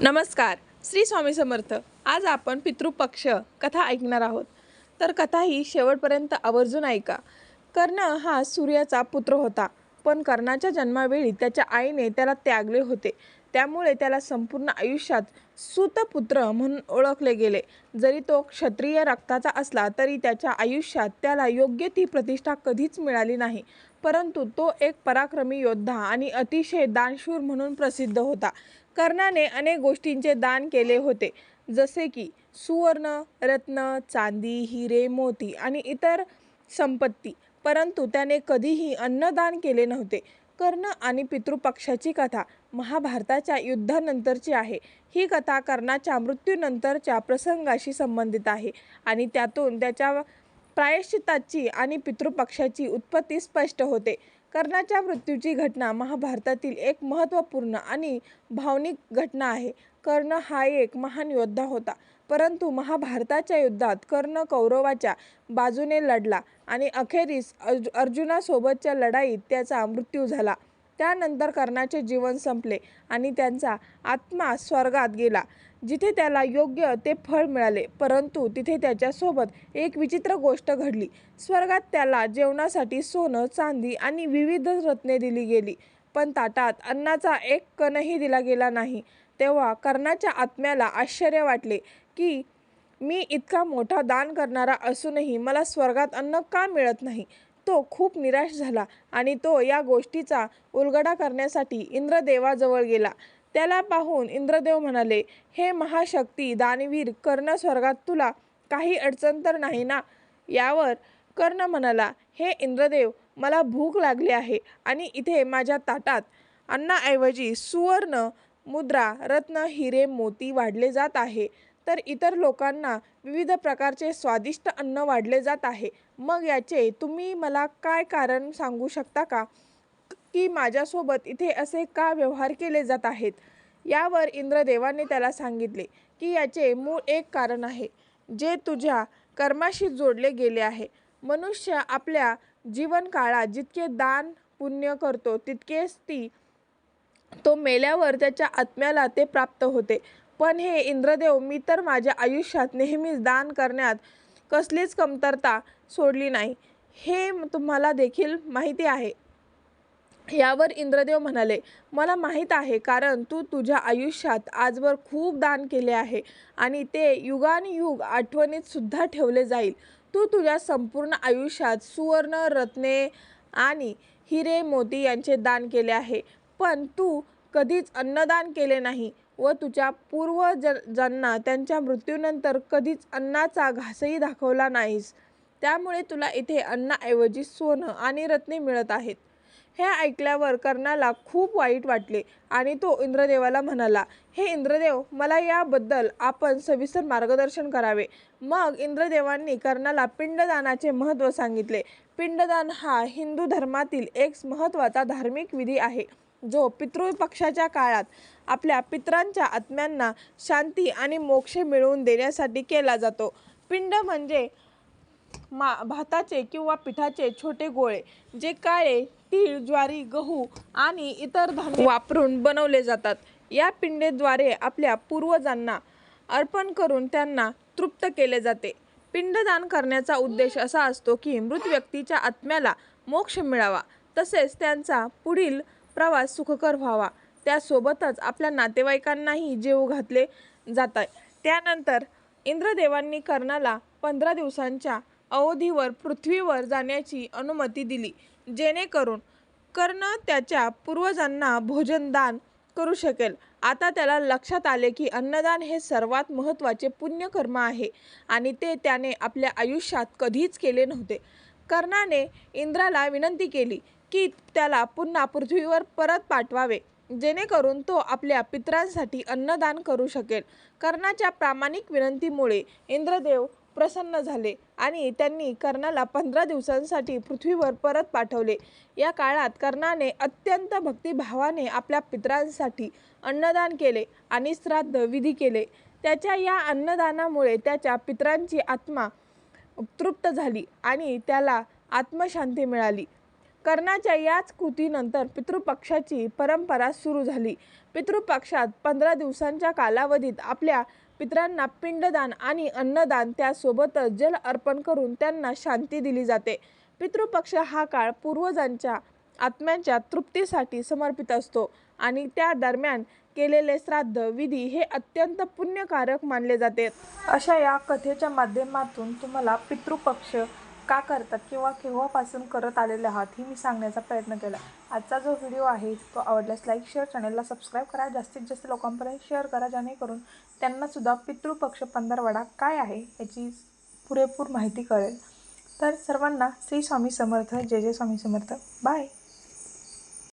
नमस्कार श्री स्वामी समर्थ. आज आपण पितृपक्ष कथा ऐकणार आहोत. तर कथा ही शेवटपर्यंत आवर्जून ऐका. कर्ण हा सूर्याचा पुत्र होता. पण कर्णाच्या जन्मावेळी त्याच्या आईने त्याला त्यागले होते. त्यामुळे त्याला संपूर्ण आयुष्यात सुतपुत्र म्हणून ओळखले गेले. जरी तो क्षत्रिय रक्ताचा असला तरी त्याच्या आयुष्यात त्याला योग्य ती प्रतिष्ठा कधीच मिळाली नाही. परंतु तो एक पराक्रमी योद्धा आणि अतिशय दानशूर म्हणून प्रसिद्ध होता. कर्णाने अनेक गोष्टींचे दान केले होते. जसे की सुवर्ण रत्न चांदी हिरे मोती आणि इतर संपत्ती. परंतु त्याने कधीही अन्नदान केले नव्हते. कर्ण आणि पितृपक्षाची कथा महाभारताच्या युद्धानंतरची आहे. ही कथा कर्णाच्या मृत्यूनंतरच्या प्रसंगाशी संबंधित आहे आणि त्यातून त्याच्या प्रायश्चिताची आणि पितृपक्षाची उत्पत्ती स्पष्ट होते. कर्णाच्या मृत्यूची घटना महाभारतातील एक महत्त्वपूर्ण आणि भावनिक घटना आहे. कर्ण हा एक महान योद्धा होता. परंतु महाभारताच्या युद्धात कर्ण कौरवाच्या बाजूने लढला आणि अखेरीस अर्जु अर्जुनासोबतच्या लढाईत त्याचा मृत्यू झाला. त्यानंतर कर्णाचे जीवन संपले आणि त्यांचा आत्मा स्वर्गात गेला. जिथे त्याला योग्य ते फळ मिळाले परंतु तिथे त्याच्यासोबत एक विचित्र गोष्ट घडली. स्वर्गात त्याला जेवणासाठी सोनं चांदी आणि विविध रत्ने दिली गेली पण ताटात अन्नाचा एक कणही दिला गेला नाही. तेव्हा कर्णाच्या आत्म्याला आश्चर्य वाटले की मी इतका मोठा दान करणारा असूनही मला स्वर्गात अन्न का मिळत नाही? तो खूप निराश झाला आणि तो या गोष्टीचा उलगडा करण्यासाठी इंद्रदेवाजवळ गेला. त्याला पाहून इंद्रदेव म्हणाले हे महाशक्ती दानवीर कर्ण स्वर्गात तुला काही अडचण तर नाही ना? यावर कर्ण म्हणाला हे इंद्रदेव मला भूक लागली आहे आणि इथे माझ्या ताटात अन्नाऐवजी सुवर्ण मुद्रा रत्न हिरे मोती वाढले जात आहे. तर इतर लोकांना विविध प्रकारचे स्वादिष्ट अन्न वाढले जात आहे. मग याचे तुम्ही मला काय कारण सांगू शकता का? की माझ्यासोबत इथे असे का व्यवहार केले जात आहेत? यावर इंद्रदेवाने त्याला सांगितले की याचे मूळ एक कारण आहे जे तुझ्या कर्माशी जोडले गेले आहे. मनुष्य आपल्या जीवनकाळात जितके दान पुण्य करतो तितकेच ती तो मेल्यावर त्याच्या आत्म्याला ते प्राप्त होते. पण हे इंद्रदेव मी तर माझ्या आयुष्यात नेहमीच दान करण्यात कसलीच कमतरता सोडली नाही. हे तुम्हाला देखील माहिती आहे. यावर इंद्रदेव म्हणाले मला माहीत आहे कारण तू तुझ्या आयुष्यात आजवर खूप दान केले आहे आणि ते युगानुयुग आठवणीत सुद्धा ठेवले जाईल. तू तुझ्या संपूर्ण आयुष्यात सुवर्ण रत्ने आणि हिरे मोती यांचे दान केले आहे. पण तू कधीच अन्नदान केले नाही व तुझ्या पूर्वजांना त्यांच्या मृत्यूनंतर कधीच अन्नाचा घासही दाखवला नाहीस. त्यामुळे तुला इथे अन्नाऐवजी सोनं आणि रत्ने मिळत आहेत. हे ऐकल्यावर कर्णाला खूप वाईट वाटले आणि तो इंद्रदेवाला म्हणाला हे इंद्रदेव मला याबद्दल आपण सविस्तर मार्गदर्शन करावे. मग इंद्रदेवांनी कर्णाला पिंडदानाचे महत्त्व सांगितले. पिंडदान हा हिंदू धर्मातील एक महत्त्वाचा धार्मिक विधी आहे. जो पितृपक्षाच्या काळात आपल्या पितरांच्या आत्म्यांना शांती आणि मोक्ष मिळवून देण्यासाठी केला जातो. पिंड म्हणजे मा भाताचे किंवा पिठाचे छोटे गोळे जे काळे तीळ ज्वारी गहू आणि इतर धान्य वापरून बनवले जातात. या पिंडेद्वारे आपल्या पूर्वजांना अर्पण करून त्यांना तृप्त केले जाते. पिंडदान करण्याचा उद्देश असा असतो की मृत व्यक्तीच्या आत्म्याला मोक्ष मिळावा. तसेच त्यांचा पुढील प्रवास सुखकर व्हावा. त्यासोबतच आपल्या नातेवाईकांनाही जेऊ घातले जात आहे त्यानंतर इंद्रदेवांनी कर्णाला पंधरा दिवसांच्या अवधीवर पृथ्वीवर जाण्याची अनुमती दिली जेणेकरून कर्ण त्याच्या पूर्वजांना भोजनदान करू शकेल. आता त्याला लक्षात आले की अन्नदान हे सर्वात महत्त्वाचे पुण्यकर्म आहे आणि ते त्याने आपल्या आयुष्यात कधीच केले नव्हते. कर्णाने इंद्राला विनंती केली की त्याला पुन्हा पृथ्वीवर परत पाठवावे जेणेकरून तो आपल्या पितरांसाठी अन्नदान करू शकेल. कर्णाच्या प्रामाणिक विनंतीमुळे इंद्रदेव प्रसन्न झाले आणि त्यांनी कर्णाला पंधरा दिवसांसाठी पृथ्वीवर परत पाठवले. या काळात कर्णाने अत्यंत भक्तिभावाने आपल्या पितरांसाठी अन्नदान केले आणि श्राद्ध विधी केले. त्याच्या या अन्नदानामुळे त्याच्या पितरांची आत्मा तृप्त झाली आणि त्याला आत्मशांती मिळाली. कर्णाच्या याच कृतीनंतर पितृपक्षाची परंपरा सुरू झाली. पितृपक्षात पंधरा दिवसांच्या कालावधीत आपल्या पितरांना पिंडदान आणि अन्नदान त्यासोबतच जल अर्पण करून त्यांना शांती दिली जाते. पितृपक्ष हा काळ पूर्वजांच्या आत्म्यांच्या तृप्तीसाठी समर्पित असतो आणि त्या दरम्यान केलेले श्राद्ध विधी हे अत्यंत पुण्यकारक मानले जाते. अशा या कथेच्या माध्यमातून तुम्हाला पितृपक्ष का करतात किंवा केव्हापासून करत आलेले आहात ही मी सांगण्याचा प्रयत्न केला. आजचा जो व्हिडिओ आहे तो आवडल्यास लाईक शेअर चॅनलला सबस्क्राईब करा. जास्तीत जास्त लोकांपर्यंत शेअर करा जेणेकरून त्यांनासुद्धा पितृपक्ष पंधरवडा काय आहे याची पुरेपूर माहिती कळेल. तर सर्वांना श्री स्वामी समर्थ. जय जय स्वामी समर्थ. बाय